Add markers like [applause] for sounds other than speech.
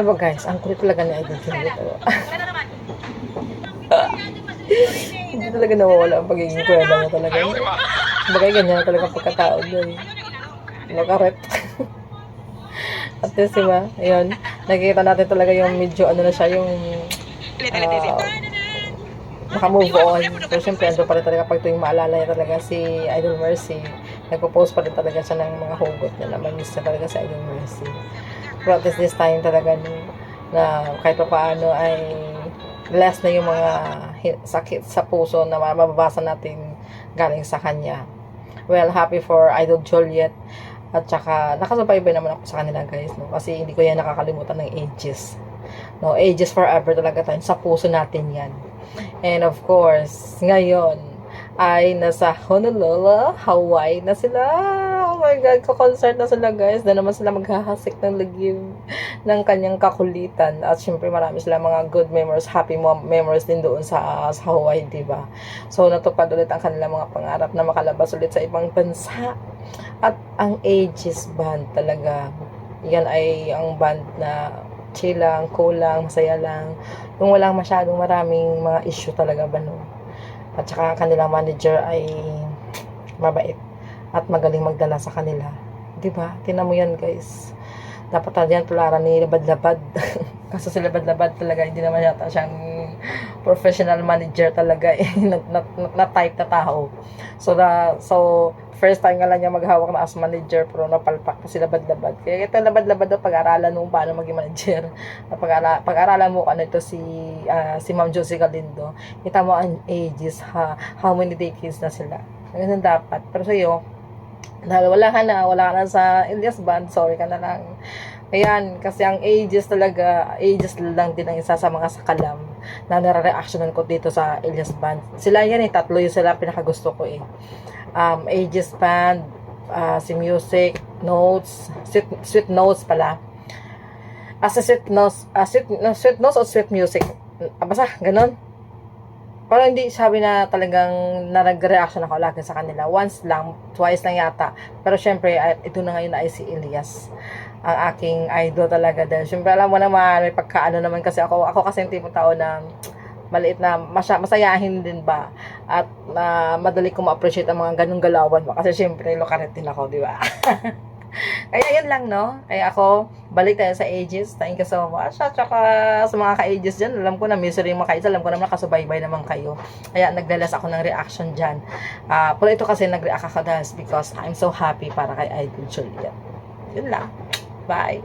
Diba guys, ang kulit talaga ni Idol Juliet. oh. Hindi talaga nawawala ang pagiging kuwela niya talaga. Bagay ganyan na talaga pagkatao niya. eh. Makaret. At least, diba? Ayun. Nakikita natin talaga yung medyo ano na siya, yung ah, naka-move on. Pero syempre, ando pa rin talaga pag tuwing maalala niya talaga si Idol Mercy. Nagpo-post pa rin talaga siya ng mga hugot niya na mamiss na talaga si Idol Mercy. Least this time talaga no, na kahit pa paano ay less na yung mga sakit sa puso na mababasa natin galing sa kanya. Well, happy for Idol Juliet. At saka, nakasubaybay naman ako sa kanila guys, no? Kasi hindi ko yan nakakalimutan ng ages. No, ages forever talaga tayo. Sa puso natin yan. And of course, ngayon, ay nasa Honolulu, Hawaii na sila. My God, ko-concert na sila guys. Na naman sila maghahasik ng lagim ng kanyang kakulitan. At syempre marami sila mga good memories, happy mo- memories din doon sa, sa Hawaii, di ba? So natupad ulit ang kanilang mga pangarap na makalabas ulit sa ibang bansa. At ang Aegis Band talaga, yan ay ang band na chill lang, cool lang, masaya lang. Yung walang masyadong maraming mga issue talaga ba no? At saka ang kanilang manager ay mabait at magaling magdala sa kanila. 'Di ba? Tingnan mo yan, guys. Dapat na yan tularan ni Labad-Labad. [laughs] Kaso si Labad-Labad talaga, hindi naman yata siyang professional manager talaga eh. na, na, na- type na tao. So, na, so first time nga lang niya maghawak na as manager pero napalpak pa si Labad-Labad. Kaya ito Labad-Labad na pag-aralan mo paano maging manager. [laughs] Na pag-ara- pag-aralan mo ano ito si ah, si Ma'am Josie Galindo. Kita mo ang ages ha, how many decades na sila. Ganun dapat. Pero sa'yo, dahil wala ka na, wala ka na sa Elias Band, sorry ka na lang. Ayan, kasi ang ages talaga, ages lang din ang isa sa mga sakalam na nare-reactionan ko dito sa Elias Band. Sila yan eh, tatlo yung sila pinakagusto ko eh. Um, ages Band, ah, si Music, Notes, Sweet, sweet Notes pala. Ah, si Sweet Notes, ah, sweet, no, sweet Notes o Sweet Music? Basta, ganun. Parang hindi sabi na talagang na nag-reaction ako lagi sa kanila. Once lang, twice lang yata. Pero syempre, ito na ngayon ay si Elias. Ang aking idol talaga din. Syempre, alam mo naman, may pagkaano naman kasi ako. Ako kasi yung tipong tao na maliit na masya, masayahin din ba at na madali ko ma-appreciate ang mga ganung galawan mo kasi syempre lokaret din ako di ba [laughs] [laughs] kaya yun lang no? Kaya ako balik tayo sa ages. Thank you so much. At saka sa mga ka-ages dyan alam ko na misery mga kayo alam ko naman nakasubaybay naman kayo. Kaya nagdalas ako ng reaction dyan. Ah, pero ito kasi nag-react ako dahil because I'm so happy para kay Idol Juliet. Yun lang. Bye